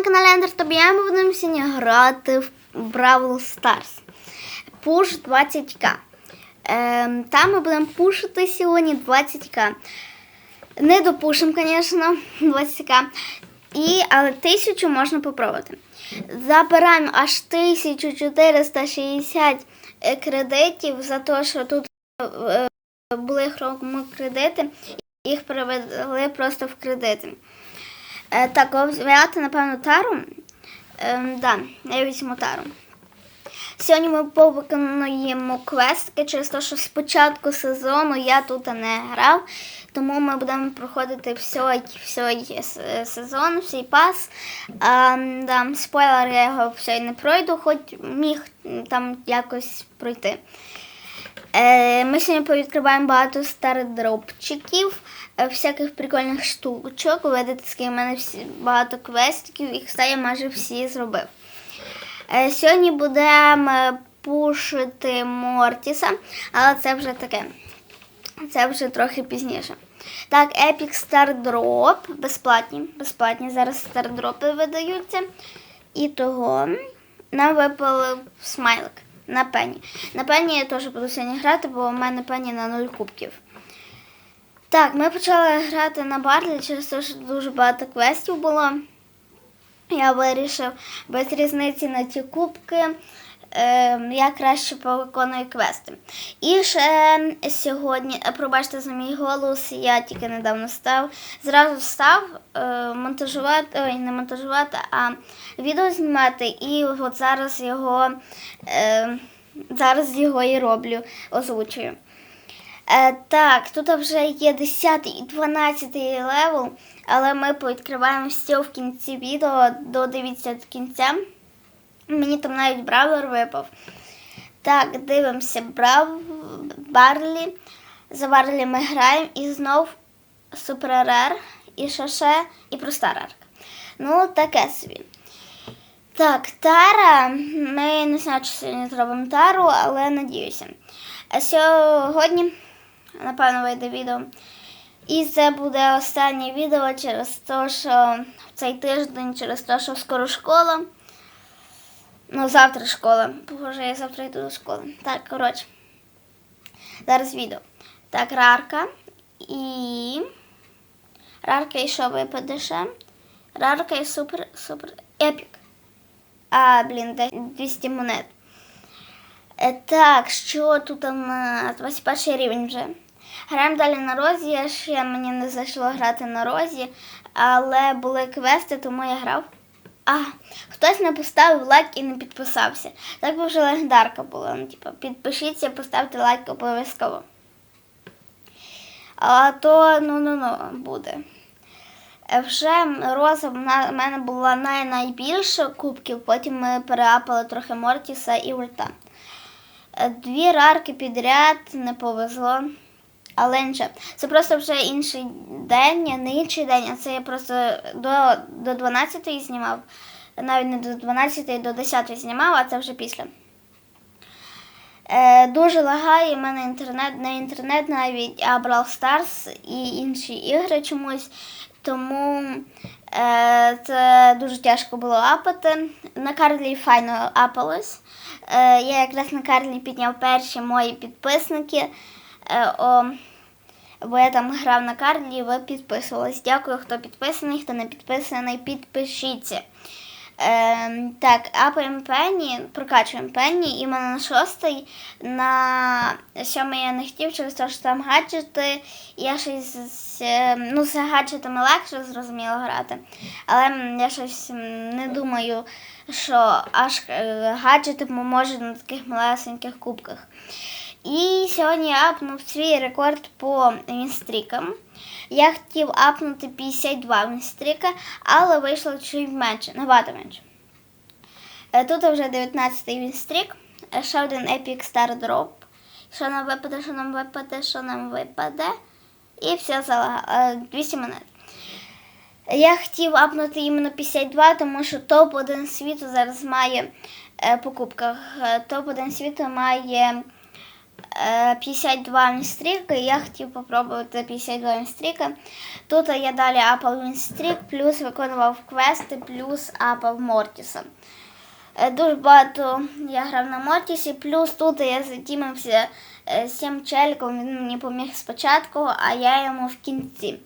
на каналі Ендер Тобія. Ми будемо сьогодні грати в Бравл Stars. Пуш 20к. Ем, там ми будемо пушити сьогодні 20к. Не допушимо, звісно, 20к. І, але 1000 можна попробувати. Забираємо аж 1460 е, кредитів за те, що тут е, були хромо-кредити, їх перевели просто в кредити. Е, так, взяти, напевно, тару. Е, да, я візьму тару. Сьогодні ми повиконуємо квестики через те, що з початку сезону я тут не грав, тому ми будемо проходити всій, всій сезон, всій пас. А, да, спойлер, я його все не пройду, хоч міг там якось пройти. Е, Ми сьогодні повідкриваємо багато стардропчиків, е, всяких прикольних штучок. Скільки в мене багато квестиків, кстати, я майже всі зробив. Е, Сьогодні будемо пушити Мортіса, але це вже таке. Це вже трохи пізніше. Так, Epic Star Drop, безплатні. Безплатні зараз стардропи видаються. І того нам випав смайлик на пені. На пені я теж буду сьогодні грати, бо у мене пені на 0 кубків. Так, ми почали грати на Барлі через те, що дуже багато квестів було. Я вирішив без різниці на ті кубки. Е, Я краще повиконую квести. І ще сьогодні, е, пробачте за мій голос, я тільки недавно став. Зразу став е, монтажувати, ой, не монтажувати, а відео знімати. І от зараз його, е, зараз його і роблю, озвучую. Е, так, тут вже є 10 і 12 левел, але ми повідкриваємо все в кінці відео, додивіться до кінця. Мені там навіть бравлер випав. Так, дивимося Брав... Барлі. За Барлі ми граємо і знов Супер Рер, і Шаше, і проста рарка. Ну, таке собі. Так, Тара. Ми не знаю, чи сьогодні зробимо Тару, але надіюся. А сьогодні, напевно, вийде відео. І це буде останнє відео через те, що в цей тиждень, через те, що скоро школа. Ну, завтра школа. Боже, я завтра йду до школи. Так, коротше. Зараз відео. Так, рарка. І. Рарка і що ще? Рарка і супер, супер. Епік. А, блін, де 200 монет. Е, Так, що тут у нас? 21 рівень вже. Граємо далі на розі. Ще мені не зайшло грати на розі, але були квести, тому я грав. А, хтось не поставив лайк і не підписався. Так би вже легендарка була. Ну, типу, підпишіться, поставте лайк обов'язково. А то ну-ну-ну буде. Е, Вже роза в мене була най найбільше кубків, потім ми переапали трохи Мортіса і Ульта. Е, Дві рарки підряд не повезло. Але нічого. Це просто вже інший день, не інший день, а це я просто до, до 12 знімав. Навіть не до 12, до 10 знімав, а це вже після. Е, дуже лагає, в мене інтернет, не інтернет навіть, а Brawl Stars і інші ігри чомусь. Тому е, це дуже тяжко було апати. На Карлі файно апалось. Е, я якраз на Карлі підняв перші мої підписники. Е, о, бо я там грав на Карлі, і ви підписувались. Дякую, хто підписаний, хто не підписаний, підпишіться. Е, так, апаємо пенні, прокачуємо пенні, і в мене на шостий, на сьомий я не хотів, через те, що там гаджети, я щось з, е, ну, з гаджетами легше зрозуміло грати. Але я щось не думаю, що аж е, гаджети поможуть на таких малесеньких кубках. І сьогодні я апнув свій рекорд по вінстрікам. Я хотів апнути 52 вінстріка, але вийшло чуть менше, набагато менше. Е, Тут вже 19-й вінстрік, е, ще один Epic Star Drop. Що нам випаде, що нам випаде, що нам випаде. І все залагало. 200 монет. Я хотів апнути іменно 52, тому що топ-1 світу зараз має е, по кубках. е, Топ-1 світу має е, 52 мінстріка, і я хотів попробувати 52 мінстріка. Тут я далі апав мінстрік, плюс виконував квести, плюс апав Мортіса. Е, Дуже багато я грав на Мортісі, плюс тут я затімився е, з цим челіком, він мені поміг спочатку, а я йому в кінці.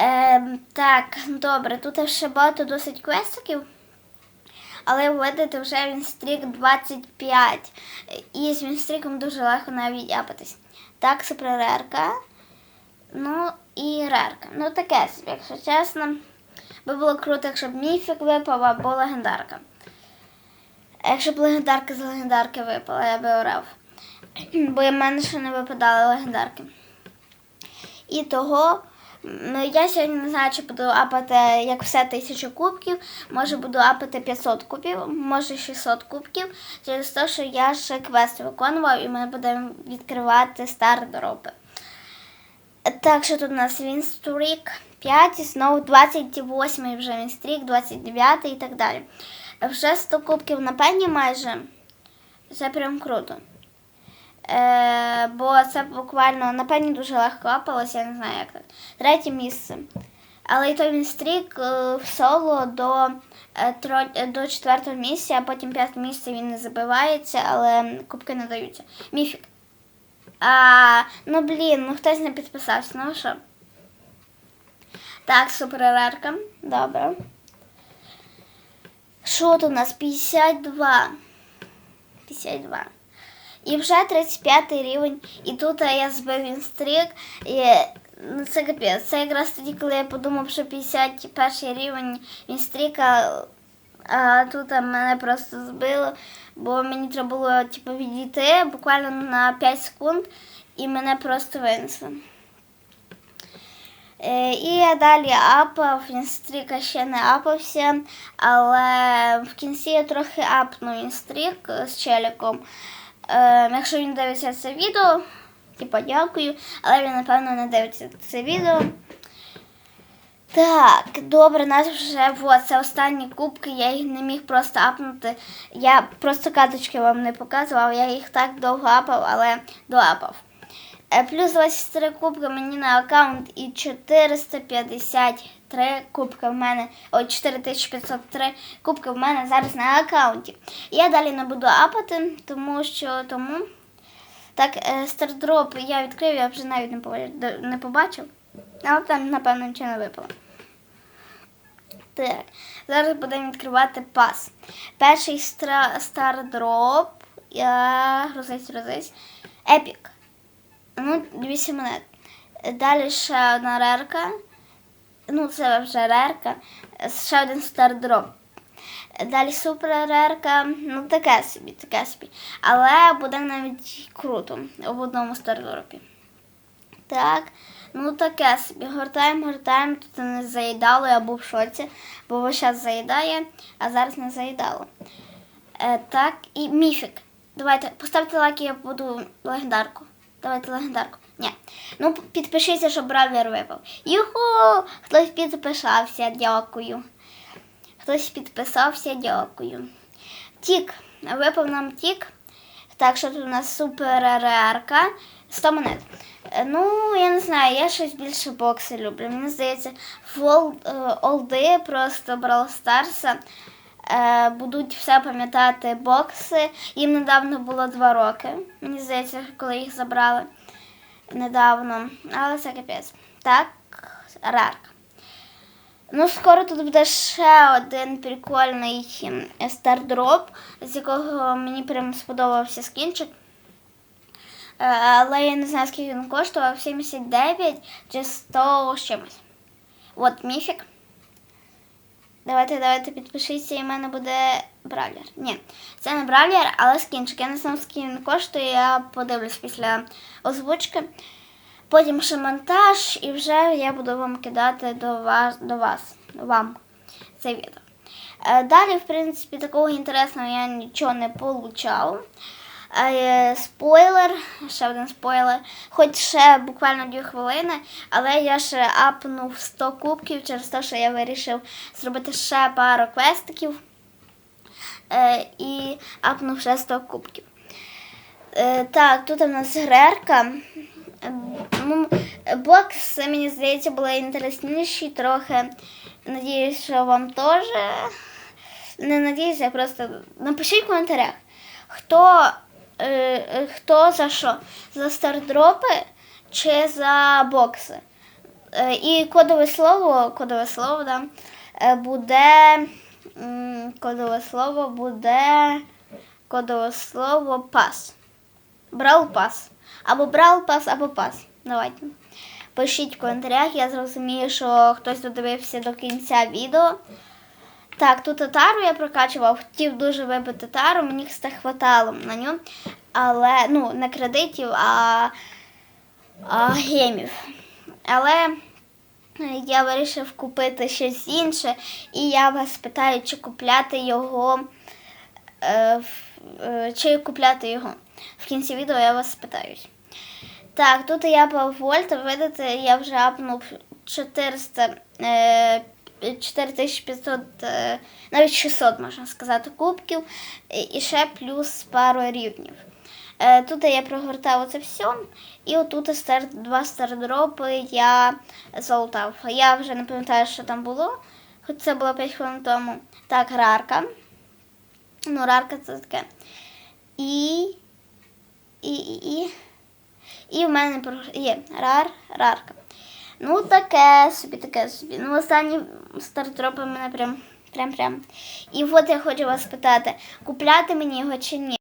Е, так, добре, тут ще багато досить квестиків. Але видати вже Вінстрік 25. І з Вінстріком дуже легко навіть япатись. Так, суперрерка. Ну і рерка. Ну таке собі, якщо чесно. Би було круто, якщо б міфік випав або легендарка. Якщо б легендарка з легендарки випала, я би орав. Бо в мене ще не випадали легендарки. І того ну, я сьогодні не знаю, чи буду апати як все тисячу кубків. Може буду апати 500 кубів, може 600 кубків. Через те, що я ще квест виконував і ми будемо відкривати стар дропи. Так, що тут у нас Вінстрік 5, і знову 28 вже Вінстрік, 29 і так далі. Вже 100 кубків на пені майже. Це прям круто. Е, бо це буквально на дуже легко апалося, я не знаю як так. Третє місце. Але і то він стрік е, в соло до, е, е, до четвертого місця, а потім п'яте місце він не забивається, але кубки не даються. Міфік. А, ну блін, ну хтось не підписався, ну що? Так, суперерарка. Добре. Що тут у нас? 52. 52. І вже 35 рівень. І тут я збив інстрік. І ну, це капець. Це якраз тоді, коли я подумав, що 51 рівень інстріка, а тут мене просто збило, бо мені треба було типу, відійти буквально на 5 секунд, і мене просто винесли. Е, І я далі апав, інстріка ще не апався, але в кінці я трохи апнув інстрік з челіком. Е, якщо він дивиться це відео, типа дякую, але він, напевно, не дивиться це відео. Так, добре, нас вже вот, це останні кубки, я їх не міг просто апнути. Я просто каточки вам не показував, я їх так довго апав, але доапав. Е, Плюс 23 кубки мені на аккаунт і 453 кубки в мене, о, 4503 кубки в мене зараз на аккаунті. Я далі не буду апати, тому що тому. Так, е, стардроп я відкрив, я вже навіть не побачив. Але там, напевно, нічого не випало. Так, зараз будемо відкривати пас. Перший стардроп. Я грузись, грузись. Епік. Ну, 200 монет. Далі ще одна рерка. Ну, це вже рерка. Ще один стардроп. Далі супер рерка. Ну, таке собі, таке собі. Але буде навіть круто в одному стардропі. Так, ну таке собі. Гортаємо, гортаємо, тут не заїдало, я був в шоці, бо весь заїдає, а зараз не заїдало. Е, так, і міфік. Давайте, поставте лайк, я буду легендарку. Давайте легендарку. Ні. Ну, підпишіться, щоб бравлер випав. Юху! Хтось підписався, дякую. Хтось підписався, дякую. Тік. Випав нам тік. Так, що тут у нас супер рерка. 100 монет. Е, Ну, я не знаю, я щось більше бокси люблю. Мені здається, е, олди просто Brawl Старса е, будуть все пам'ятати бокси. Їм недавно було два роки. Мені здається, коли їх забрали недавно. Але це капець. Так, рарка. Ну, скоро тут буде ще один прикольний стардроп, з якого мені прям сподобався скінчик. Е, Але я не знаю, скільки він коштував, 79 чи 100 з чимось. От міфік. Давайте, давайте підпишіться, і в мене буде бравлер. Ні, це не бравлер, але скінчик. Я не знаю, скільки він коштує, я подивлюсь після озвучки. Потім ще монтаж, і вже я буду вам кидати до вас, до вас вам це відео. Е, Далі, в принципі, такого інтересного я нічого не получав. Е, Спойлер, ще один спойлер. Хоч ще буквально дві хвилини, але я ще апнув 100 кубків через те, що я вирішив зробити ще пару квестиків е, і апнув ще 100 кубків. Е, так, тут у нас грерка. Бокс, мені здається, були інтересніші трохи. Надіюсь, що вам теж. Не надіюсь, а просто напишіть в коментарях, хто, хто за що? За стардропи чи за бокси? Е, і кодове слово, кодове слово, да, е, буде. Кодове слово буде. Кодове слово пас. Брал пас. Або брал пас, або пас. Давайте. Пишіть в коментарях, я зрозумію, що хтось додивився до кінця відео. Так, тут татару я прокачував, хотів дуже вибити тару, мені все хватало на ньому. Але, ну, не кредитів, а, а гемів. Але я вирішив купити щось інше, і я вас питаю, чи купляти його. Е, е, чи купляти його. В кінці відео я вас спитаюсь. Так, тут я по вольт, видите, я вже апнув 400, е, 4500, е, навіть 600, можна сказати, кубків, і ще плюс пару рівнів. Е, тут я прогортав оце все, і отут два стардропи я залутав. Я вже не пам'ятаю, що там було, хоч це було 5 хвилин тому. Так, рарка. Ну, рарка це таке. І. І. І. І, і в мене є рар, рарка. Ну, таке собі, таке собі. Ну, останні стартропи мене прям. Прям прям. І от я хочу вас питати, купляти мені його чи ні.